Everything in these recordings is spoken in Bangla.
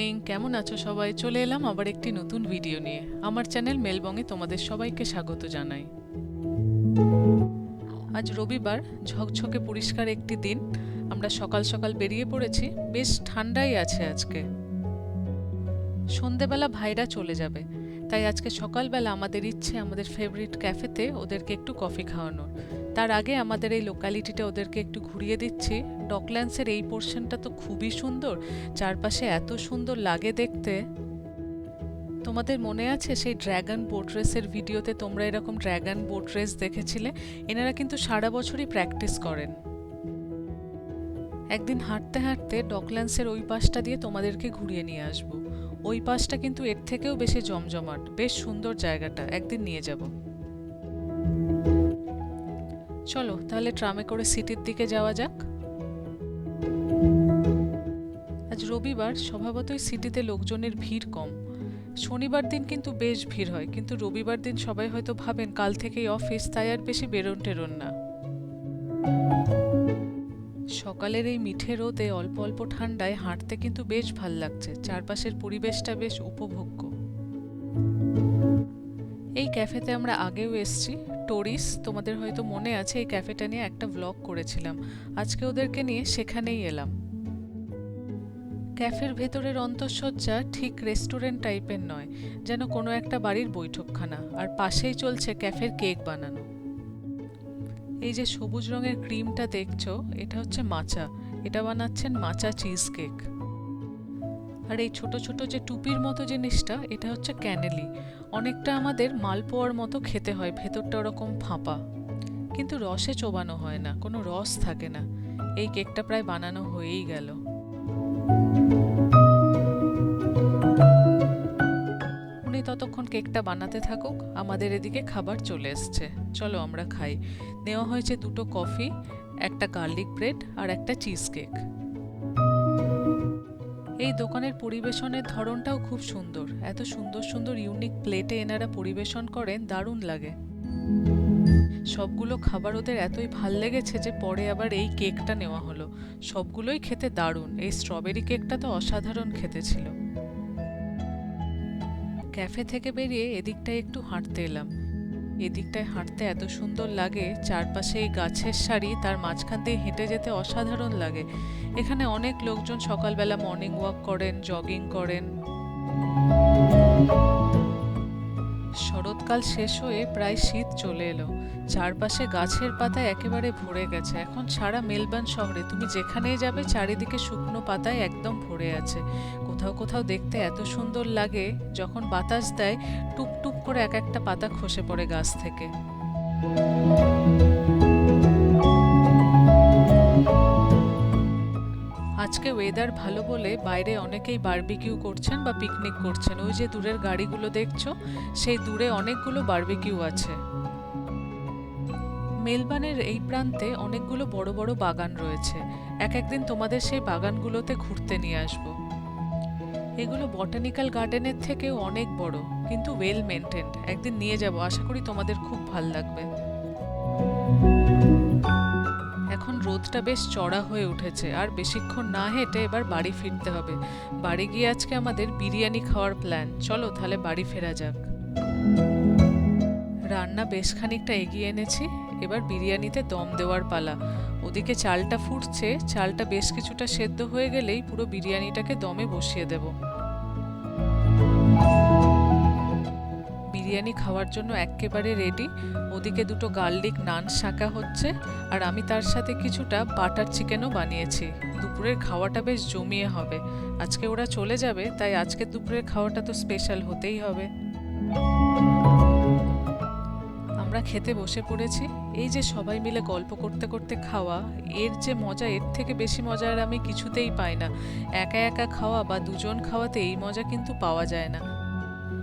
মর্নিং কেমন আছো সবাই? চলে এলাম আবার একটি নতুন ভিডিও নিয়ে। আমার চ্যানেল মেলবঙে তোমাদের সবাইকে স্বাগত জানাই। আজ রবিবার, ঝকঝকে পরিষ্কার একটি দিন। আমরা সকাল সকাল বেরিয়ে পড়েছি। বেশ ঠান্ডাই আছে আজকে। সন্ধেবেলা ভাইরা চলে যাবে। তাই আজকে সকালবেলা আমাদের ইচ্ছে, আমাদের ফেভারিট ক্যাফেতে ওদেরকে একটু কফি খাওয়ানোর। তার আগে আমাদের এই লোকালিটিটা ওদেরকে একটু ঘুরিয়ে দিচ্ছি। ডকল্যান্ডসের এই পোর্শনটা তো খুবই সুন্দর। চারপাশে এত সুন্দর লাগে দেখতে। তোমাদের মনে আছে সেই ড্র্যাগন বোট রেসের ভিডিওতে তোমরা এরকম ড্র্যাগন বোট রেস দেখেছিলে? এনারা কিন্তু সারা বছরই প্র্যাকটিস করেন। একদিন হাঁটতে হাঁটতে ডকল্যান্ডসের ওই পাশটা দিয়ে তোমাদেরকে ঘুরিয়ে নিয়ে আসব। ওই পাশটা কিন্তু এর থেকেও বেশি জমজমাট। বেশ সুন্দর জায়গাটা, একদিন নিয়ে যাব। চলো, তাহলে ট্রামে করে সিটির দিকে যাওয়া যাক। আজ রবিবার, স্বভাবতই সিটিতে লোকজনের ভিড় কম। শনিবার দিন কিন্তু বেশ ভিড় হয়, কিন্তু রবিবার দিন সবাই হয়তো ভাবেন কাল থেকেই অফিস, তাই আর বেশি বেরোন টেরোন না। সকালের এই মিঠে রোদে অল্প অল্প ঠান্ডায় হাঁটতে কিন্তু বেশ ভালো লাগছে। চারপাশের পরিবেশটা বেশ উপভোগ্য। এই ক্যাফেতে আমরা আগেও এসেছি। টোরিস, তোমাদের হয়তো মনে আছে, এই ক্যাফেটা নিয়ে একটা ব্লগ করেছিলাম। আজকে ওদেরকে নিয়ে সেখানেই এলাম। ক্যাফের ভেতরের অন্তঃসজ্জা ঠিক রেস্টুরেন্ট টাইপের নয়, যেন কোনো একটা বাড়ির বৈঠকখানা, আর পাশেই চলছে ক্যাফের কেক বানানো। এই যে সবুজ রঙের ক্রিমটা দেখছ, এটা হচ্ছে মাচা। এটা বানাচ্ছেন মাচা চিজ কেক আর এই ছোট ছোট যে টুপির মতো জিনিসটা, এটা হচ্ছে ক্যানেলি। অনেকটা আমাদের মালপোয়ার মতো খেতে হয়, ভেতরটা ওরকম ফাঁপা। কিন্তু রসে চোবানো হয় না, কোনো রস থাকে না। এই কেকটা প্রায় বানানো হয়েই গেল। উনি ততক্ষণ কেকটা বানাতে থাকুক, আমাদের এদিকে খাবার চলে এসছে। চলো আমরা খাই। নেওয়া হয়েছে দুটো কফি, একটা গার্লিক ব্রেড আর একটা চিজ কেক। এই দোকানের পরিবেশনের ধরনটাও খুব সুন্দর। এত সুন্দর সুন্দর ইউনিক প্লেটে এনারা পরিবেশন করেন, দারুণ লাগে। সবগুলো খাবার ওদের এতই ভালো লেগেছে যে পরে আবার এই কেকটা নেওয়া হলো। সবগুলোই খেতে দারুণ। এই স্ট্রবেরি কেকটা তো অসাধারণ খেতে ছিল। ক্যাফে থেকে বেরিয়ে এদিকটায় একটু হাঁটতে এলাম। এদিকটায় হাঁটতে এত সুন্দর লাগে, চারপাশে এই গাছের সারি, তার মাঝখান দিয়ে হেঁটে যেতে অসাধারণ লাগে। এখানে অনেক লোকজন সকালবেলা মর্নিং ওয়াক করেন জগিং করেন শরৎকাল শেষ হয়ে প্রায় শীত চলে এলো। চারপাশে গাছের পাতা একেবারে ভরে গেছে। এখন সারা মেলবার্ন শহরে, তুমি যেখানেই যাবে, চারিদিকে শুকনো পাতায় একদম ভরে আছে। কোথাও কোথাও দেখতে এত সুন্দর লাগে, যখন বাতাস দেয়, টুপটুপ টুপ করে এক একটা পাতা খসে পড়ে গাছ থেকে। আজকে ওয়েদার ভালো বলে বাইরে অনেকেই বারবিকিউ করছেন বা পিকনিক করছেন। ওই যে দূরের গাড়িগুলো দেখছ, সেই দূরে অনেকগুলো বারবিকিউ আছে। মেলবানের এই প্রান্তে অনেকগুলো বড় বড় বাগান রয়েছে। এক একদিন তোমাদের সেই বাগানগুলোতে ঘুরতে নিয়ে আসব। এগুলো বটানিক্যাল গার্ডেনের থেকেও অনেক বড়, কিন্তু ওয়েল মেনটেন্ড একদিন নিয়ে যাব, আশা করি তোমাদের খুব ভালো লাগবে। এখন রোদটা বেশ চড়া হয়ে উঠেছে, আর বেশিক্ষণ না হেঁটে এবার বাড়ি ফিরতে হবে। বাড়ি গিয়ে আজকে আমাদের বিরিয়ানি খাওয়ার প্ল্যান চলো তাহলে বাড়ি ফেরা যাক। রান্না বেশ খানিকটা এগিয়ে এনেছি, এবার বিরিয়ানিতে দম দেওয়ার পালা। ওদিকে চালটা ফুটছে, চালটা বেশ কিছুটা সেদ্ধ হয়ে গেলেই পুরো বিরিয়ানিটাকে দমে বসিয়ে দেব। বিরিয়ানি খাওয়ার জন্য একেবারে রেডি ওদিকে দুটো গার্লিক নান শাঁকা হচ্ছে, আর আমি তার সাথে কিছুটা বাটার চিকেনও বানিয়েছি। দুপুরের খাওয়াটা বেশ জমিয়ে হবে। আজকে ওরা চলে যাবে, তাই আজকে দুপুরের খাওয়াটা তো স্পেশাল হতেই হবে। আমরা খেতে বসে পড়েছি। এই যে সবাই মিলে গল্প করতে করতে খাওয়া, এর যে মজা, এর থেকে বেশি মজা আর আমি কিছুতেই পাই না। একা একা খাওয়া বা দুজন খাওয়াতে এই মজা কিন্তু পাওয়া যায় না।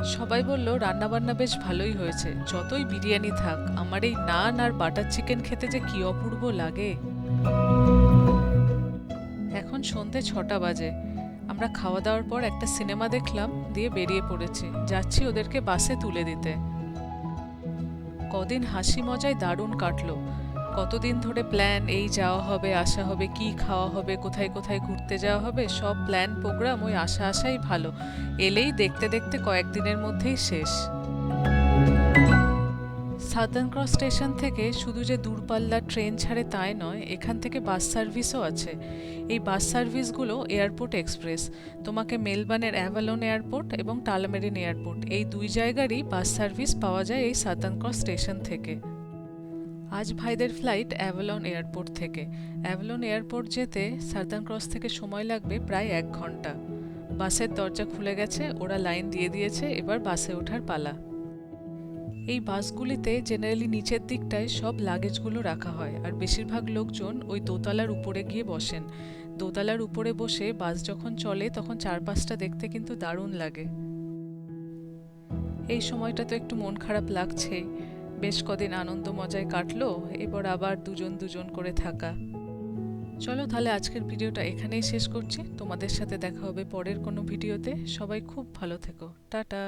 সবাই বলল, রান্নাবান্না বেশ ভালোই হয়েছে। যতই বিরিয়ানি থাক, আমার এই নান আর বাটার চিকেন খেতে যে কি অপূর্ব লাগে। এখন সন্ধে ছটা বাজে। আমরা খাওয়া দাওয়ার পর একটা সিনেমা দেখলাম, দিয়ে বেরিয়ে পড়েছি। যাচ্ছি ওদেরকে বাসে তুলে দিতে। কদিন হাসি মজায় দারুণ কাটলো। কতদিন ধরে প্ল্যান এই যাওয়া হবে, আসা হবে, কি খাওয়া হবে, কোথায় কোথায় ঘুরতে যাওয়া হবে, সব প্ল্যান প্রোগ্রাম ওই আশা আসাই ভালো। এলেই দেখতে দেখতে কয়েকদিনের মধ্যেই শেষ। সাদার্ন ক্রস স্টেশন থেকে শুধু যে দূরপাল্লার ট্রেন ছাড়ে তাই নয়, এখান থেকে বাস সার্ভিসও আছে। এই বাস সার্ভিসগুলো এয়ারপোর্ট এক্সপ্রেস তোমাকে মেলবার্নের অ্যাভালন এয়ারপোর্ট এবং টালামেরিন এয়ারপোর্ট এই দুই জায়গারই বাস সার্ভিস পাওয়া যায় এই সাদার্ন ক্রস স্টেশন থেকে। আজ ভাইদের ফ্লাইট অ্যাভালন এয়ারপোর্ট থেকে। অ্যাভালন এয়ারপোর্ট যেতে সাদার্ন ক্রস থেকে সময় লাগবে প্রায় এক ঘণ্টা। বাসের দরজা খুলে গেছে, ওরা লাইন দিয়ে দিয়েছে, এবার বাসে ওঠার পালা। এই বাসগুলিতে জেনারেলি নিচের দিকটায় সব লাগেজগুলো রাখা হয়, আর বেশিরভাগ লোকজন ওই দোতলার উপরে গিয়ে বসেন। দোতলার উপরে বসে বাস যখন চলে, তখন চারপাশটা দেখতে কিন্তু দারুণ লাগে। এই সময়টা তো একটু মন খারাপ লাগছে বেশ কদিন আনন্দ মজায় কাটলো, এবার আবার দুজন দুজন করে থাকা। চলো তাহলে আজকের ভিডিওটা এখানেই শেষ করছি। তোমাদের সাথে দেখা হবে পরের কোনো ভিডিওতে। সবাই খুব ভালো থেকো। টাটা।